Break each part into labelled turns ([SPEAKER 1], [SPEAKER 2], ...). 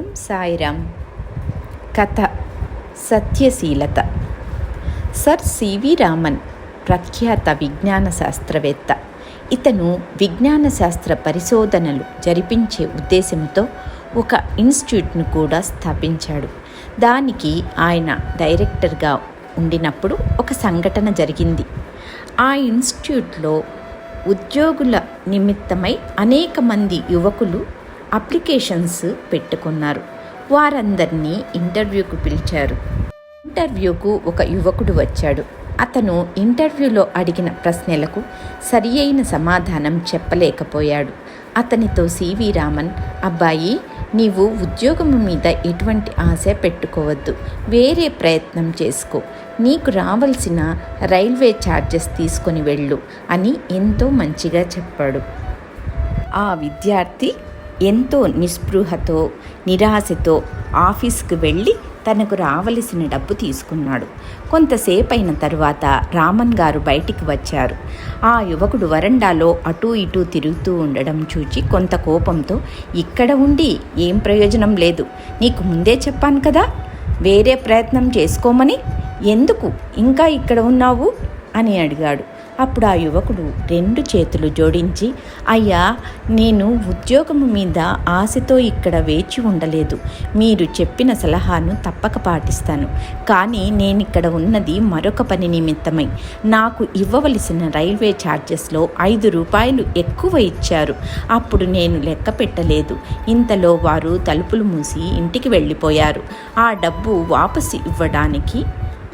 [SPEAKER 1] ఓం సాయిరామ్ కథ సత్యశీలత sir C V Raman ప్రఖ్యాత విజ్ఞాన శాస్త్రవేత్త ఇతను విజ్ఞాన శాస్త్ర పరిశోధనలు జరిపించే ఉద్దేశంతో ఒక ఇన్స్టిట్యూట్ను కూడా స్థాపించాడు. దానికి ఆయన డైరెక్టర్గా ఉండినప్పుడు ఒక సంఘటన జరిగింది. ఆ ఇన్స్టిట్యూట్లో ఉద్యోగుల నిమిత్తమై అనేక మంది యువకులు అప్లికేషన్స్ పెట్టుకున్నారు. వారందరినీ ఇంటర్వ్యూకు పిలిచారు. ఇంటర్వ్యూకు ఒక యువకుడు వచ్చాడు. అతను ఇంటర్వ్యూలో అడిగిన ప్రశ్నలకు సరి అయిన సమాధానం చెప్పలేకపోయాడు. అతనితో సివి రామన్ అబ్బాయి నీవు ఉద్యోగం మీద ఎటువంటి ఆశ పెట్టుకోవద్దు. వేరే ప్రయత్నం చేసుకో. నీకు రావాల్సిన రైల్వే ఛార్జెస్ తీసుకొని వెళ్ళు అని ఎంతో మంచిగా చెప్పాడు. ఆ విద్యార్థి ఎంతో నిస్పృహతో నిరాశతో ఆఫీస్కి వెళ్ళి తనకు రావలసిన డబ్బు తీసుకున్నాడు. కొంతసేపు అయిన తరువాత రామన్ గారు బయటికి వచ్చారు. ఆ యువకుడు వరండాలో అటూ ఇటూ తిరుగుతూ ఉండడం చూచి కొంత కోపంతో ఇక్కడ ఉండి ఏం ప్రయోజనం లేదు. నీకు ముందే చెప్పాను కదా వేరే ప్రయత్నం చేసుకోమని. ఎందుకు? ఇంకా ఇక్కడ ఉన్నావు? అని అడిగాడు. అప్పుడు ఆ యువకుడు రెండు చేతులు జోడించి అయ్యా నేను ఉద్యోగము మీద ఆశతో ఇక్కడ వేచి ఉండలేదు. మీరు చెప్పిన సలహాను తప్పక పాటిస్తాను. కానీ నేను ఇక్కడ ఉన్నది మరొక పని నిమిత్తమై. నాకు ఇవ్వవలసిన రైల్వే ఛార్జెస్లో ఐదు రూపాయలు ఎక్కువ ఇచ్చారు. అప్పుడు నేను లెక్క పెట్టలేదు. ఇంతలో వారు తలుపులు మూసి ఇంటికి వెళ్ళిపోయారు. ఆ డబ్బు వాపసు ఇవ్వడానికి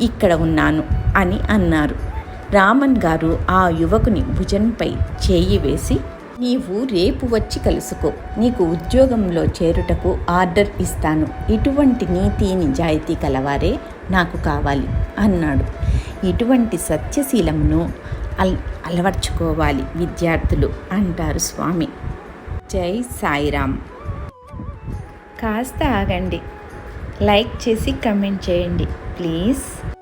[SPEAKER 1] ఇక్కడ ఉన్నాను అని అన్నారు. రామన్ గారు ఆ యువకుని భుజంపై చేయి వేసి నీవు రేపు వచ్చి కలుసుకో. నీకు ఉద్యోగంలో చేరుటకు ఆర్డర్ ఇస్తాను. ఇటువంటి నీతి నిజాయితీ కలవారే నాకు కావాలి అన్నాడు. ఇటువంటి సత్యశీలమును అల్ అలవర్చుకోవాలి విద్యార్థులు అంటారు స్వామి. జై సాయిరామ్. కాస్త ఆగండి. లైక్ చేసి కమెంట్ చేయండి. ప్లీజ్.